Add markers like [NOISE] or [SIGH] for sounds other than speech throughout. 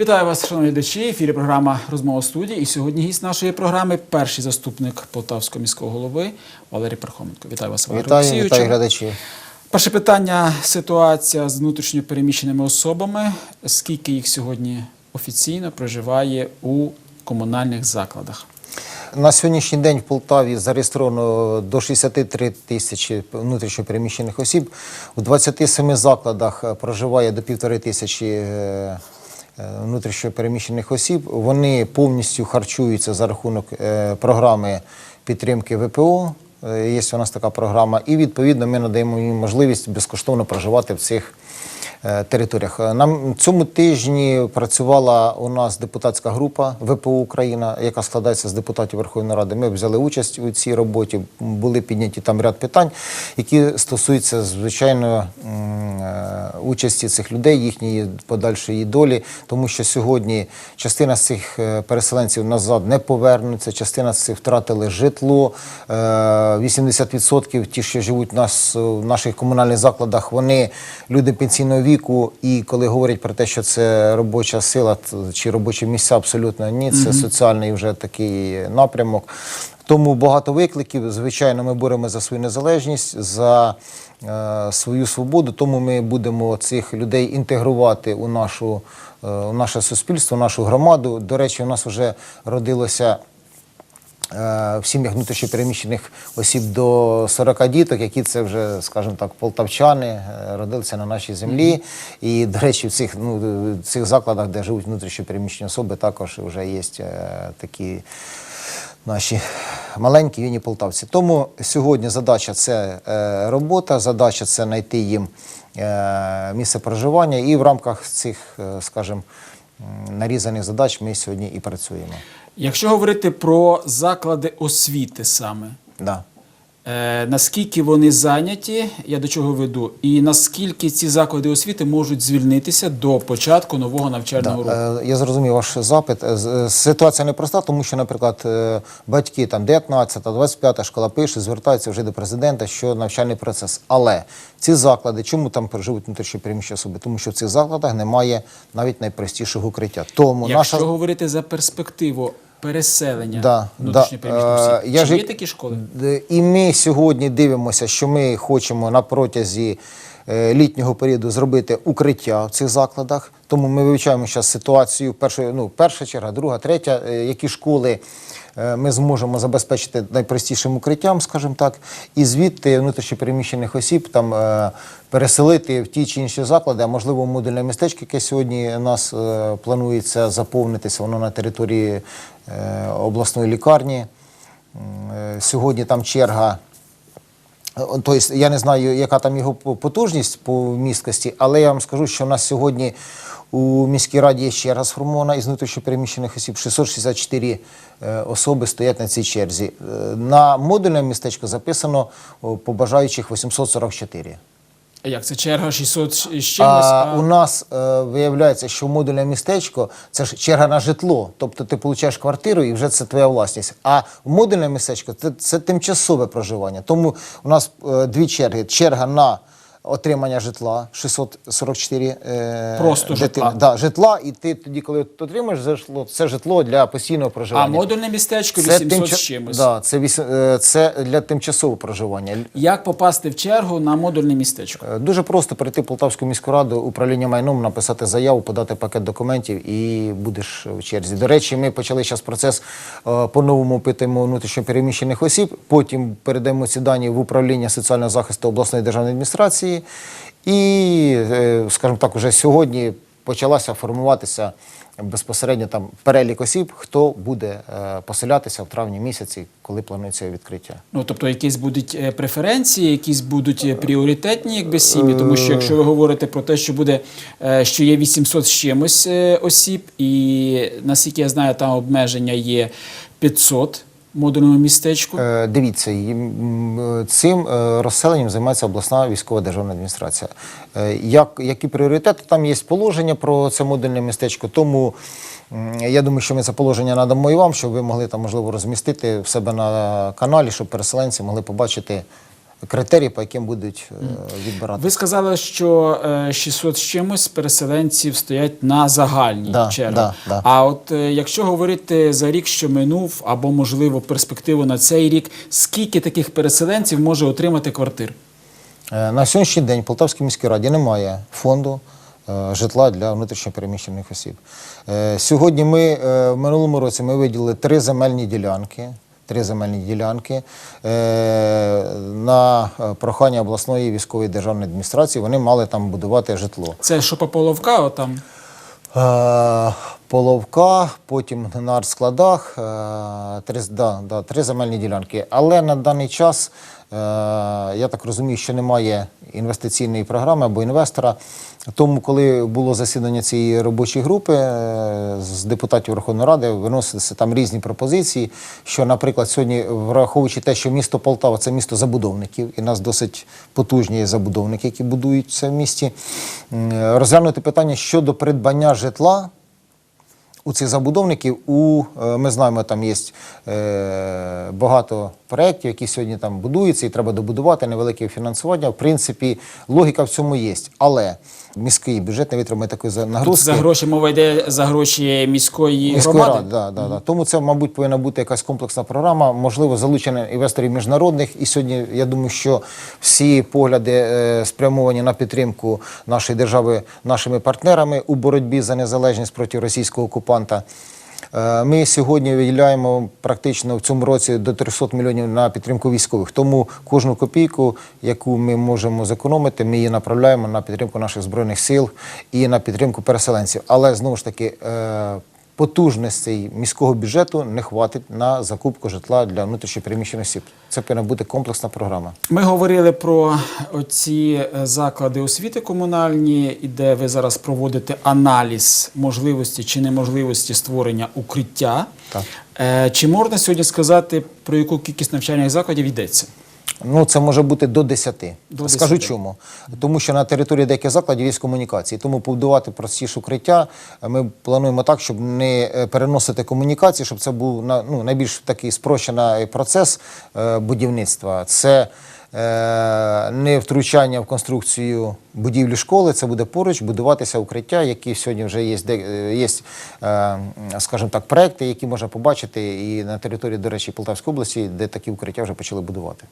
Вітаю вас, шановні глядачі. Ефірі програма Розмова студії. І сьогодні гість нашої програми перший заступник Полтавського міського голови Валерій Пархоменко. Вітаю вас, Валерій Вітаю, вітаю глядачі. Перше питання: ситуація з внутрішньо переміщеними особами. Скільки їх сьогодні офіційно проживає у комунальних закладах? На сьогоднішній день в Полтаві зареєстровано до 63 тисячі внутрішньопереміщених осіб. У 27 закладах проживає до півтори тисячі е, е, внутрішньопереміщених осіб. Вони повністю харчуються за рахунок е, програми підтримки ВПО. Е, Є у нас така програма, і відповідно ми надаємо їм можливість безкоштовно проживати в цих територіях. Е, Нам цьому тижні працювала у нас депутатська група ВПО Україна, яка складається з депутатів Верховної Ради. Ми взяли участь у цій роботі. Були підняті там ряд питань, які стосуються звичайно е, участі цих людей, їхньої подальшої долі, тому що сьогодні частина з цих е, переселенців назад не повернуться, частина з цих втратили житло. Е, 80% ті, що живуть в наших комунальних закладах, вони люди пенсійного віку. І коли говорять про те, що це робоча сила чи робочі місця, абсолютно ні, це соціальний вже такий напрямок. Тому багато викликів. Звичайно, ми боремося за свою незалежність, за е, свою свободу. Тому ми будемо цих людей інтегрувати у нашу е, у наше суспільство, в нашу громаду. До речі, у нас вже родилося. Е, В сім'ях внутрішньопереміщених осіб до 40 діток, які це вже, скажімо так, полтавчани, е, родилися на нашій землі. І, до речі, в цих, ну, в цих закладах, де живуть внутрішньопереміщені особи, також вже є е, такі наші маленькі юні полтавці. Тому сьогодні задача це е, робота, задача це знайти їм е, місце проживання, і в рамках цих, скажімо, нарізаних задач ми сьогодні і працюємо. Якщо говорити про заклади освіти саме, Да. Е, наскільки вони зайняті, я до чого веду, і наскільки ці заклади освіти можуть звільнитися до початку нового навчального року? Е, Я зрозумів ваш запит. Е, е, Ситуація непроста, тому що, наприклад, е, батьки там 19, 25 школа пише, звертаються вже до президента, що навчальний процес. Але ці заклади, чому там живуть внутрішньо переміщені особи? Тому що в цих закладах немає навіть найпростішого укриття. Тому Якщо наша говорити за перспективу переселення Да, внутрішньо да. Е, я чи ж- є такі школи? І ми сьогодні дивимося, що ми хочемо на протязі е, літнього періоду зробити укриття в цих закладах. Тому ми вивчаємо зараз ситуацію. Перша, ну, перша черга, друга, третя, е, які школи е, ми зможемо забезпечити найпростішим укриттям, скажімо так, і звідти внутрішньопереміщених осіб там е, переселити в ті чи інші заклади, а можливо модульне містечко, яке сьогодні у нас е, планується заповнитися, воно на території е, обласної лікарні. Е, Сьогодні там черга. Тобто я не знаю, яка там його потужність по місткості, але я вам скажу, що у нас сьогодні у міській раді є черга сформована із внутрішньопереміщених осіб. 664 е, особи стоять на цій черзі. Е, На модульне містечко записано побажаючих по бажаючих 844. А Як це черга 600 з чимось? А, у нас е, виявляється, що модульне містечко це ж черга на житло. Тобто ти получаєш квартиру і вже це твоя власність. А модульне містечко це, це тимчасове проживання. Тому у нас е, дві черги: черга на отримання житла 644 е, Просто житла. Да, житла, і ти тоді, коли отримаєш житло, це житло для постійного проживання. а модульне містечко це 800 тимча- з чимось. Да, це, віс- е, це для тимчасового проживання. Як попасти в чергу на модульне містечко? Е, Дуже просто прийти в Полтавську міську раду, управління майном, написати заяву, подати пакет документів і будеш в черзі. До речі, ми почали зараз процес е, по-новому опитуємо внутрішньопереміщених осіб. Потім передаємо ці дані в управління соціального захисту обласної державної адміністрації. І, е, скажімо так, уже сьогодні почалася формуватися безпосередньо там перелік осіб, хто буде е, поселятися в травні місяці, коли планується відкриття. Ну, тобто якісь будуть е, преференції, якісь будуть пріоритетні якби сім'ї, тому що якщо ви говорите про те, що буде, що є 800 з чимось осіб, і наскільки я знаю, там обмеження є 500 модульному містечку? Е, Дивіться, цим е, розселенням займається обласна військова державна адміністрація. Е, Як, які пріоритети? Там є положення про це модульне містечко, тому я думаю, що ми це положення надамо і вам, щоб ви могли там, можливо, розмістити в себе на каналі, щоб переселенці могли побачити критерії, по яким будуть е, відбирати. Ви сказали, що е, 600 з чимось переселенців стоять на загальній Да, черзі. да, да. А от е, якщо говорити за рік, що минув, або можливо перспективу на цей рік, скільки таких переселенців може отримати квартир? Е, На сьогоднішній день в Полтавській міській раді немає фонду е, житла для внутрішньопереміщених осіб. Е, Сьогодні ми е, в минулому році ми виділили три земельні ділянки. Три земельні ділянки е, на е, прохання обласної військової державної адміністрації. Вони мали там будувати житло. Це що по Половка, отам Е, Половка, потім на артскладах, е, три, да, да, три земельні ділянки. Але на даний час, е, я так розумію, що немає інвестиційної програми або інвестора. Тому, коли було засідання цієї робочої групи е, з депутатів Верховної Ради, виносилися там різні пропозиції. Що, наприклад, сьогодні, враховуючи те, що місто Полтава це місто забудовників, і нас досить потужні забудовники, які будують це в місті, розглянути питання щодо придбання житла у цих забудовників. У, е, ми знаємо, там є е, багато проєктів, які сьогодні там будуються, і треба добудувати невелике фінансування. В принципі, логіка в цьому є. Але міський бюджет не витримує такої нагрузки. за гроші мова йде за гроші міської, Міської громади. ради, да, да, да. Тому це, мабуть, повинна бути якась комплексна програма, можливо, залучення інвесторів міжнародних. І сьогодні я думаю, що всі погляди е, спрямовані на підтримку нашої держави нашими партнерами у боротьбі за незалежність проти російського окупанта. Е, Ми сьогодні виділяємо практично в цьому році до 300 мільйонів на підтримку військових. Тому кожну копійку, яку ми можемо зекономити, ми її направляємо на підтримку наших збройних сил і на підтримку переселенців. Але знову ж таки. Потужностей міського бюджету не хватить на закупку житла для внутрішньопереміщених осіб. Це повинна бути комплексна програма. Ми говорили про ці е, заклади освіти комунальні, де ви зараз проводите аналіз можливості чи неможливості створення укриття. Так. Е, Чи можна сьогодні сказати, про яку кількість навчальних закладів йдеться? Ну, це може бути до 10. До Скажу 10. чому. Тому що на території деяких закладів є комунікації. Тому побудувати простіше укриття ми плануємо так, щоб не е, переносити комунікації, щоб це був ну, найбільш такий спрощений процес е, будівництва. Це е, не втручання в конструкцію будівлі школи, це буде поруч будуватися укриття, які сьогодні вже є, е, є е, скажімо так, проекти, які можна побачити і на території, до речі, Полтавської області, де такі укриття вже почали будувати.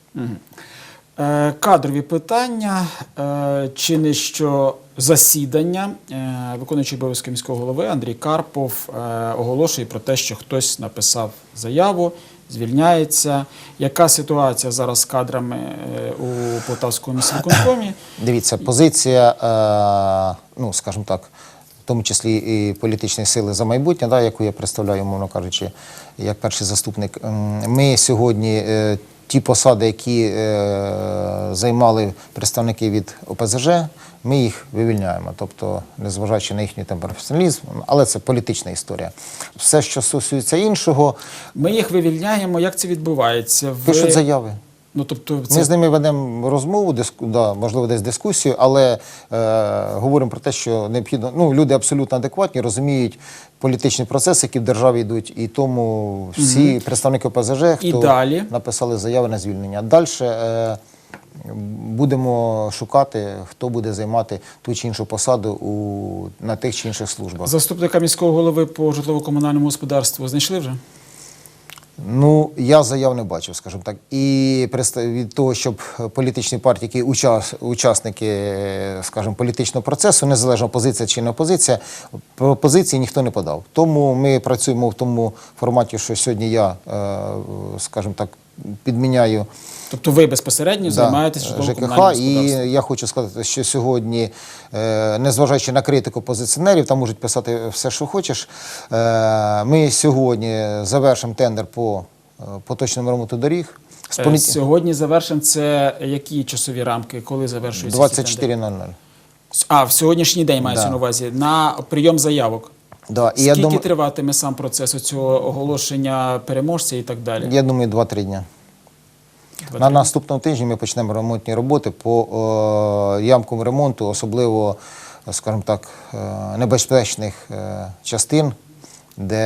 Е, Кадрові питання. Е, Чи не що засідання е, виконуючий обов'язки міського голови Андрій Карпов е, оголошує про те, що хтось написав заяву, звільняється. Яка ситуація зараз з кадрами е, у Полтавському міськвиконкомі? [COUGHS] Дивіться, позиція, е, ну скажімо так, в тому числі і політичної сили за майбутнє, яку я представляю, мовно кажучи, як перший заступник. Ми сьогодні е, ті посади, які е, займали представники від ОПЗЖ, ми їх вивільняємо. Тобто, незважаючи на їхній там професіоналізм, але це політична історія. Все, що стосується іншого, Ми їх вивільняємо. Як це відбувається? В... пишуть заяви. Ну, тобто, Ми з ними ведемо розмову, диску, да, можливо, десь дискусію, але е, говоримо про те, що необхідно. Ну, люди абсолютно адекватні, розуміють політичні процеси, які в державі йдуть, і тому всі представники ОПЗЖ, І хто далі? написали заяви на звільнення. Далі е, будемо шукати, хто буде займати ту чи іншу посаду у, на тих чи інших службах. заступника міського голови по житлово-комунальному господарству знайшли вже? Ну, я заяв не бачив, скажімо так. І від того, щоб політичні партії, які учас, учасники, е, скажімо, політичного процесу, незалежно позиція чи не опозиція, пропозиції ніхто не подав. Тому ми працюємо в тому форматі, що сьогодні я, е, скажімо так, підміняю Тобто ви безпосередньо займаєтесь ЖКХ. житлово-комунальним І я хочу сказати, що сьогодні, е, незважаючи на критику позиціонерів, там можуть писати все, що хочеш. е, Ми сьогодні завершимо тендер по е, поточному ремонту доріг. Е, Сьогодні завершимо це які часові рамки, коли завершується 24.00. А, в сьогоднішній день мається Да. на увазі на прийом заявок. Да, і Скільки я думаю, триватиме сам процес цього оголошення переможця і так далі? я думаю, 2-3 дня. Два На наступному тижні ми почнемо ремонтні роботи по е, ямкам ремонту, особливо, скажімо так, е, небезпечних е, частин, де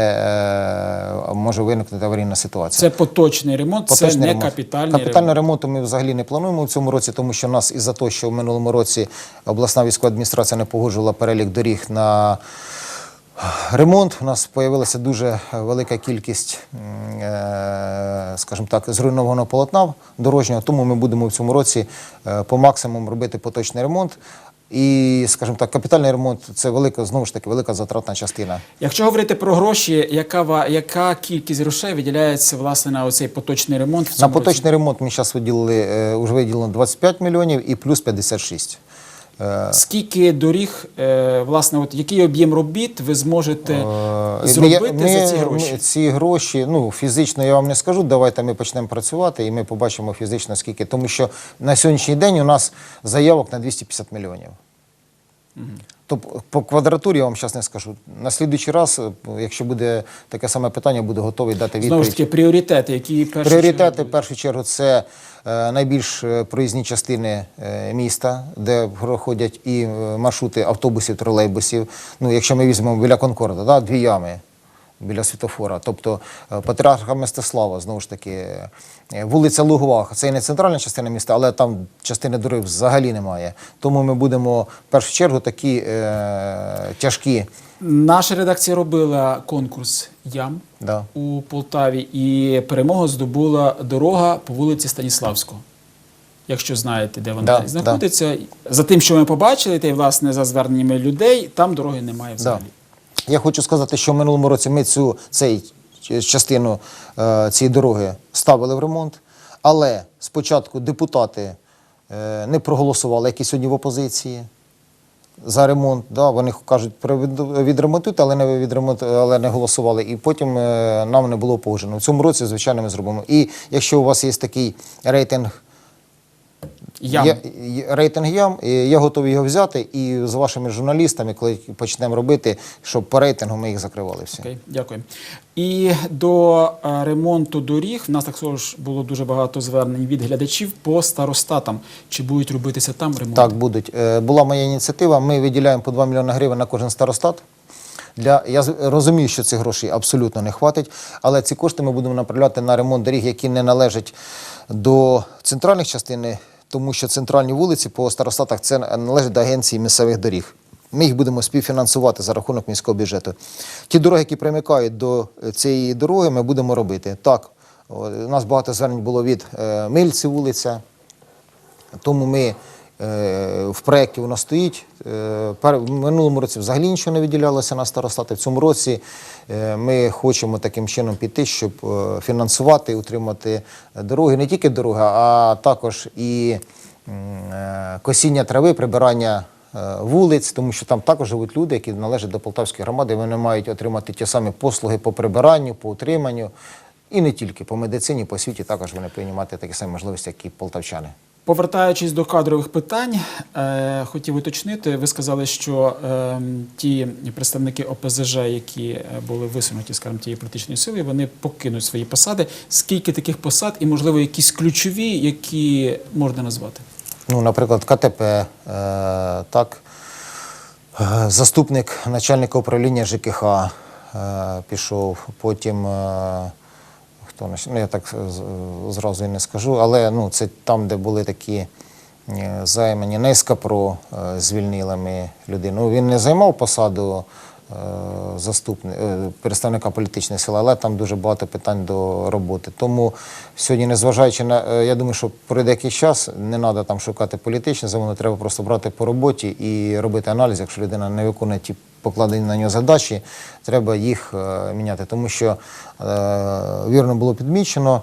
е, може виникнути аварійна ситуація. Це поточний ремонт, це не ремонт. капітальний Капітального ремонт. ремонту ми взагалі не плануємо в цьому році, тому що у нас із-за того, що в минулому році обласна військова адміністрація не погоджувала перелік доріг на ремонт. У нас з'явилася дуже велика кількість, е, скажімо так, зруйнованого полотна дорожнього, тому ми будемо в цьому році е, по максимуму робити поточний ремонт. І, скажімо так, капітальний ремонт це велика, знову ж таки, велика затратна частина. Якщо говорити про гроші, яка, яка кількість грошей виділяється власне на оцей поточний ремонт в На цьому році? поточний ремонт ми зараз виділили, е, вже виділено 25 мільйонів і плюс 56. Е, Скільки доріг, е, власне, от який об'єм робіт ви зможете Е, зробити ми- за ці гроші? Ми, ці гроші, ну фізично я вам не скажу. Давайте ми почнемо працювати, і ми побачимо фізично скільки. Тому що на сьогоднішній день у нас заявок на 250 мільйонів. Тобто по квадратурі я вам зараз не скажу. На слідуючий раз, е, якщо буде таке саме питання, буду готовий дати Знову ж таки, пріоритети, які перші Пріоритети в першу чергу це е, найбільш е, проїзні частини е, міста, де проходять і маршрути автобусів, тролейбусів. Ну, якщо ми візьмемо біля Конкорда, да, дві ями біля світофора. Тобто е, Патріарха Мстислава, знову ж таки, е, вулиця Лугова, це і не центральна частина міста, але там частини доріг взагалі немає. Тому ми будемо в першу чергу такі е, тяжкі. Наша редакція робила конкурс ям Да. у Полтаві, і перемогу здобула дорога по вулиці Станіславського. Якщо знаєте, де вона Да, знаходиться, за тим, що ми побачили, та й власне за зверненнями людей, там дороги немає взагалі. Я хочу сказати, що в минулому році ми цю цей, частину е, цієї дороги ставили в ремонт, але спочатку депутати е, не проголосували, які сьогодні в опозиції. За ремонт, да, вони кажуть, «Приведу- відремонтуйте, але не відремонт, але не голосували. І потім е, нам не було погоджено. В цьому році, звичайно, ми зробимо. І якщо у вас є такий рейтинг Ям. я, я- рейтинг ям, і я готовий його взяти і з вашими журналістами, коли почнемо робити, щоб по рейтингу ми їх закривали всі. Окей, дякую. І до е, ремонту доріг в нас також було дуже багато звернень від глядачів по старостатам. Чи будуть робитися там ремонти? Так, будуть. Е, Була моя ініціатива. Ми виділяємо по 2 мільйони гривень на кожен старостат. Для, я розумію, що цих грошей абсолютно не хватить, але ці кошти ми будемо направляти на ремонт доріг, які не належать до центральних частин, тому що центральні вулиці по старостатах це належить до агенції місцевих доріг. Ми їх будемо співфінансувати за рахунок міського бюджету. Ті дороги, які примикають до е, цієї дороги, ми будемо робити. Так, у нас багато звернень було від е, Мильці вулиця, тому ми в проєкті воно стоїть. Е, в минулому році взагалі нічого не виділялося на старостати. В цьому році е, ми хочемо таким чином піти, щоб е, фінансувати, утримати дороги, не тільки дороги, а також і е, косіння трави, прибирання. е, Вулиць, тому що там також живуть люди, які належать до Полтавської громади. Вони мають отримати ті самі послуги по прибиранню, по утриманню, і не тільки по медицині, по освіті також вони повинні мати такі самі можливості, як і полтавчани. Повертаючись до кадрових питань, е, хотів уточнити. Ви сказали, що е, ті представники ОПЗЖ, які е, були висунуті, скажімо, тієї політичної сили, вони покинуть свої посади. Скільки таких посад і, можливо, якісь ключові, які можна назвати? Ну, наприклад, КТП, так, заступник начальника управління ЖКХ пішов, потім, е, хто що ну, я так зразу і не скажу, але ну, це там, де були такі е, займані, Низка про е, звільнили ми людину. Ну, він не займав посаду е, заступни, е, представника політичної сили, але там дуже багато питань до роботи. Тому сьогодні, незважаючи на, е, я думаю, що пройде якийсь час, не треба там шукати політичне замовлення, треба просто брати по роботі і робити аналіз. Якщо людина не виконує ті покладені на нього задачі, треба їх міняти. Тому що вірно було підмічено,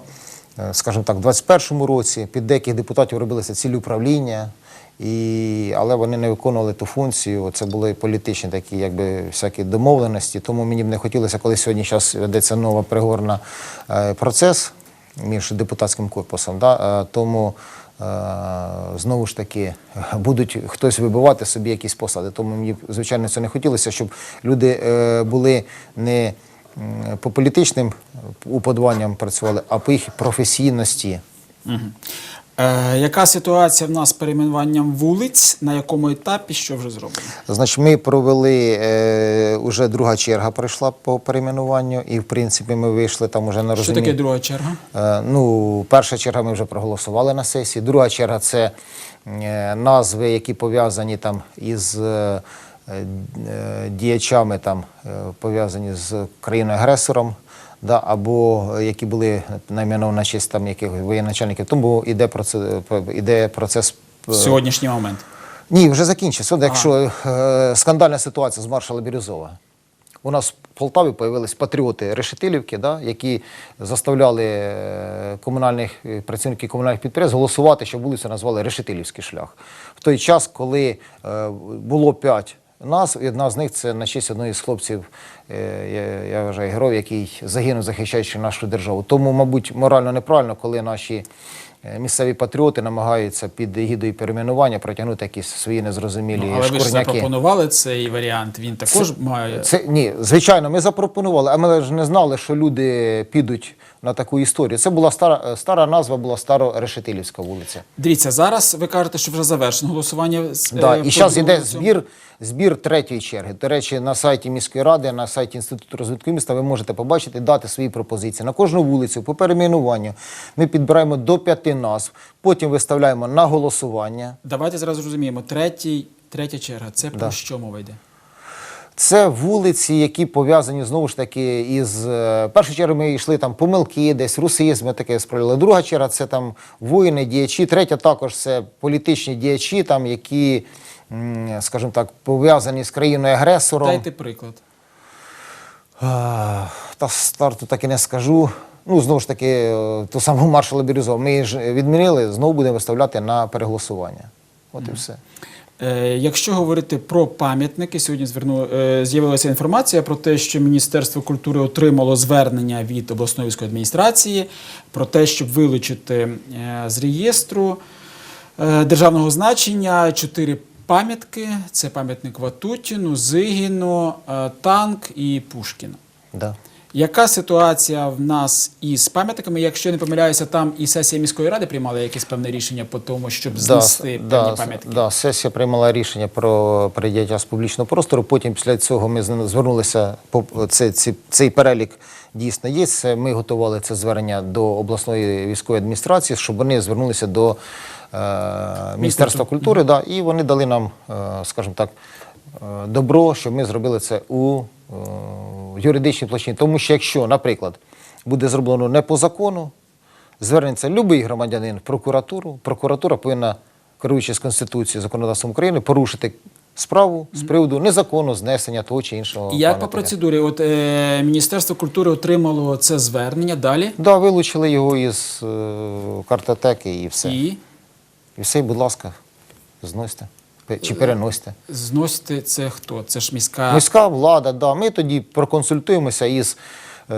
скажімо так, в 21-му році під деяких депутатів робилися цілі управління. І, але вони не виконували ту функцію. Це були політичні такі, якби всякі домовленості. Тому мені б не хотілося, коли сьогодні зараз ведеться нова переговорна е, процес між депутатським корпусом. Да? е, тому знову ж таки будуть хтось вибивати собі якісь посади. Тому мені, звичайно, це не хотілося, щоб люди е, були не по політичним уподобанням працювали, а по їх професійності. Мгм. Е, яка ситуація в нас з перейменуванням вулиць? На якому етапі що вже зроблено? Значить, ми провели е, уже друга черга пройшла по перейменуванню, і в принципі ми вийшли там уже на Що таке друга черга? Е, Ну, перша черга ми вже проголосували на сесії. Друга черга це е, назви, які пов'язані там із е, е, діячами, там, е, пов'язані з країною-агресором, да, або е, які були найменовані на честь там якихось воєначальників. Тому йде процес, іде процес е, сьогоднішній момент. ні, вже закінчився. От Якщо е, скандальна ситуація з маршала Бірюзова. У нас в Полтаві появились патріоти Решетилівки, да, які заставляли е, комунальних е, працівників комунальних підприємств голосувати, щоб вулицю назвали Решетилівський шлях. В той час, коли е, було п'ять і одна з них це на честь одної з хлопців, е, я, я вважаю, герой, який загинув, захищаючи нашу державу. Тому, мабуть, морально неправильно, коли наші місцеві патріоти намагаються під егідою перейменування протягнути якісь свої незрозумілі Ну, але ви ж шкурняки. запропонували цей варіант. Він також має. Це ні, звичайно, ми запропонували, а ми ж не знали, що люди підуть на таку історію. Це була стара стара назва, була Старорешетилівська вулиця. Дивіться, зараз ви кажете, що вже завершено голосування. Да, е, і зараз йде збір, збір третьої черги. До речі, на сайті міської ради, на сайті Інституту розвитку міста ви можете побачити, дати свої пропозиції. На кожну вулицю по перейменуванню ми підбираємо до п'яти назв, потім виставляємо на голосування. Давайте зараз зрозуміємо. Третій, третя черга. Це про що мова йде? Це вулиці, які пов'язані знову ж таки із е, першу чергу ми йшли там помилки, десь русизми таке справили. Друга черга це там воїни, діячі. Третя також це політичні діячі, там які, скажімо так, пов'язані з країною агресором. Дайте приклад. Та старту так і не скажу. Ну, знову ж таки, е, ту саму [LAUGHS] маршала Бірюзова. Ми ж відмінили, знову будемо виставляти на переголосування. От і все. Е, Якщо говорити про пам'ятники, сьогодні е, з'явилася інформація про те, що Міністерство культури отримало звернення від обласної військової адміністрації про те, щоб вилучити з реєстру державного значення чотири пам'ятки: це пам'ятник Ватутіну, Зигіну, танк і Пушкіна. Да. Яка ситуація в нас із пам'ятниками? Якщо я не помиляюся, там і сесія міської ради приймала якесь певне рішення по тому, щоб знести да, певні да, пам'ятки. Да, сесія приймала рішення про прийняття з публічного простору. Потім після цього ми звернулися по це, ці, цей перелік дійсно є. Ми готували це звернення до обласної військової адміністрації, щоб вони звернулися до е, Міністерства культури, да, і вони дали нам, е, скажімо так, добро, щоб ми зробили це у е, юридичній площині. Тому що якщо, наприклад, буде зроблено не по закону, звернеться будь-який громадянин в прокуратуру. Прокуратура повинна, керуючись Конституцією законодавством України, порушити справу з приводу незаконного знесення того чи іншого. Як по процедурі? От е, Міністерство культури отримало це звернення далі. Да, вилучили його із е, картотеки і все. І, І все, будь ласка, зносьте. Пе- Чи переносьте. зносити це хто? Це ж міська. Міська влада, да. Ми тоді проконсультуємося із е,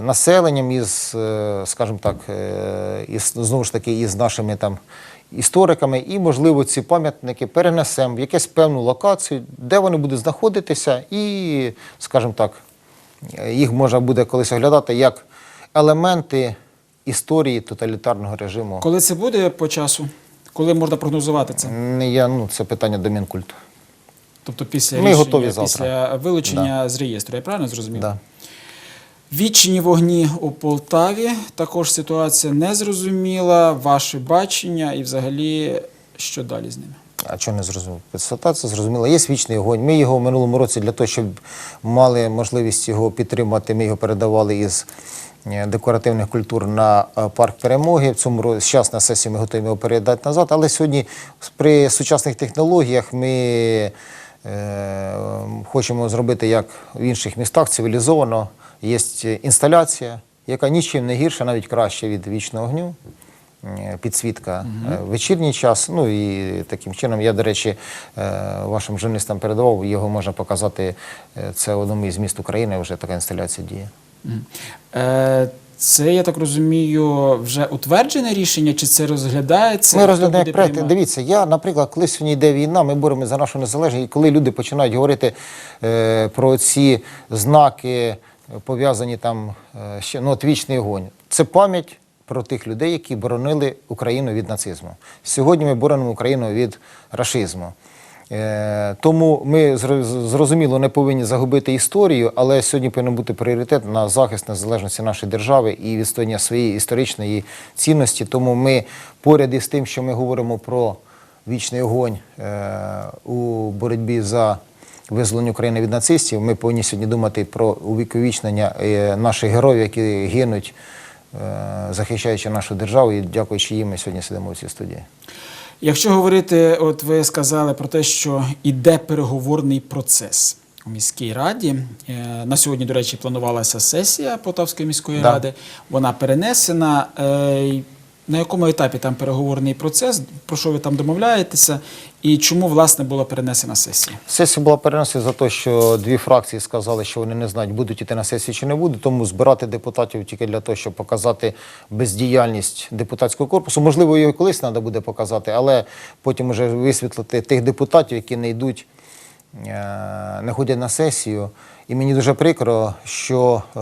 населенням, із, е, скажімо так, е, із, знову ж таки, із нашими там істориками, і, можливо, ці пам'ятники перенесемо в якусь певну локацію, де вони будуть знаходитися, і, скажімо так, е, їх можна буде колись оглядати як елементи історії тоталітарного режиму. Коли це буде по часу? Коли можна прогнозувати це? Я, ну, це питання до Мінкульту. Тобто після Ми рішення, готові завтра. після вилучення з реєстру. Я правильно зрозумів? Да. Відчині вогні у Полтаві. Також ситуація незрозуміла. Ваше бачення і взагалі що далі з ними? А чого не зрозуміло? Ситуація зрозуміла. Є вічний огонь. Ми його в минулому році для того, щоб мали можливість його підтримати, ми його передавали із декоративних культур на е, парк перемоги. В цьому році зараз на сесії ми готові його передати назад. Але сьогодні при сучасних технологіях ми е, хочемо зробити як в інших містах цивілізовано. Є інсталяція, яка нічим не гірша, навіть краще від вічного огню. Е, Підсвітка е, в вечірній час. Ну і таким чином, я, до речі, е, вашим журналістам передавав, його можна показати. е, Це в одному із міст України, вже така інсталяція діє. Е, Це, я так розумію, вже утверджене рішення, чи це розглядається? Ми розглядаємо буде проекти. Дивіться, я, наприклад, коли сьогодні йде війна, ми боремося за нашу незалежність, і коли люди починають говорити е, про ці знаки, пов'язані там е, ще ну, от вічний огонь, це пам'ять про тих людей, які боронили Україну від нацизму. Сьогодні ми боронимо Україну від рашизму. Е, Тому ми зрозуміло не повинні загубити історію, але сьогодні повинен бути пріоритет на захист незалежності нашої держави і відстояння своєї історичної цінності. Тому ми поряд із тим, що ми говоримо про вічний огонь е, у боротьбі за визволення України від нацистів, ми повинні сьогодні думати про увіковічнення е, наших героїв, які гинуть, захищаючи нашу державу, і дякуючи їм, ми сьогодні сидимо в цій студії. Якщо говорити, от ви сказали про те, що іде переговорний процес у міській раді. Е, На сьогодні, до речі, планувалася сесія Полтавської міської Да. ради. Вона перенесена. На якому етапі там переговорний процес? Про що ви там домовляєтеся? І чому власне була перенесена сесія? Сесія була перенесена за те, що дві фракції сказали, що вони не знають, будуть іти на сесію чи не будуть. Тому збирати депутатів тільки для того, щоб показати бездіяльність депутатського корпусу. Можливо, його колись треба буде показати, але потім вже висвітлити тих депутатів, які не йдуть, е, не ходять на сесію. І мені дуже прикро, що е,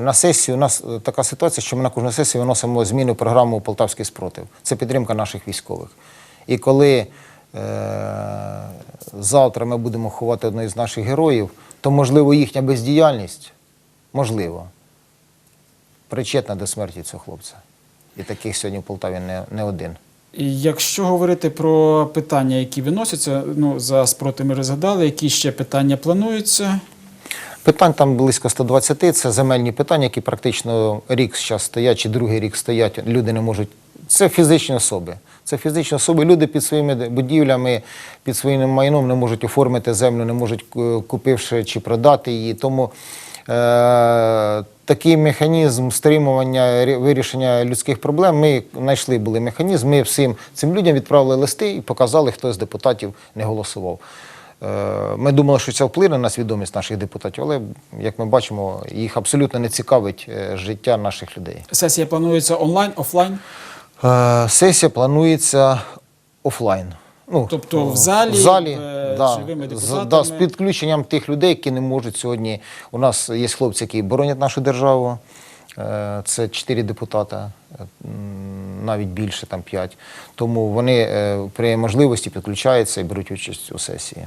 на сесію у нас е, така ситуація, що ми на кожну сесію виносимо зміни в програму Полтавський спротив. Це підтримка наших військових. І коли е, завтра ми будемо ховати одного з наших героїв, то можливо їхня бездіяльність, можливо, причетна до смерті цього хлопця. І таких сьогодні в Полтаві не, не один. І Якщо говорити про питання, які виносяться, ну за спротив ми розгадали, які ще питання плануються? Питань там близько 120, це земельні питання, які практично рік зараз стоять, чи другий рік стоять, люди не можуть. Це фізичні особи. Це фізичні особи. Люди під своїми будівлями, під своїм майном не можуть оформити землю, не можуть е, купивши чи продати її. Тому е, такий механізм стримування вирішення людських проблем. Ми знайшли були механізм. Ми всім цим людям відправили листи і показали, хто з депутатів не голосував. Е, Ми думали, що це вплине на свідомість наших депутатів, але як ми бачимо, їх абсолютно не цікавить е, життя наших людей. Сесія планується онлайн, офлайн. Е, Сесія планується офлайн. Ну, Тобто в залі, в залі е, да, живими з, депутатами? да, з підключенням тих людей, які не можуть сьогодні. У нас є хлопці, які боронять нашу державу. Це чотири депутата, навіть більше, там п'ять. Тому вони при можливості підключаються і беруть участь у сесії.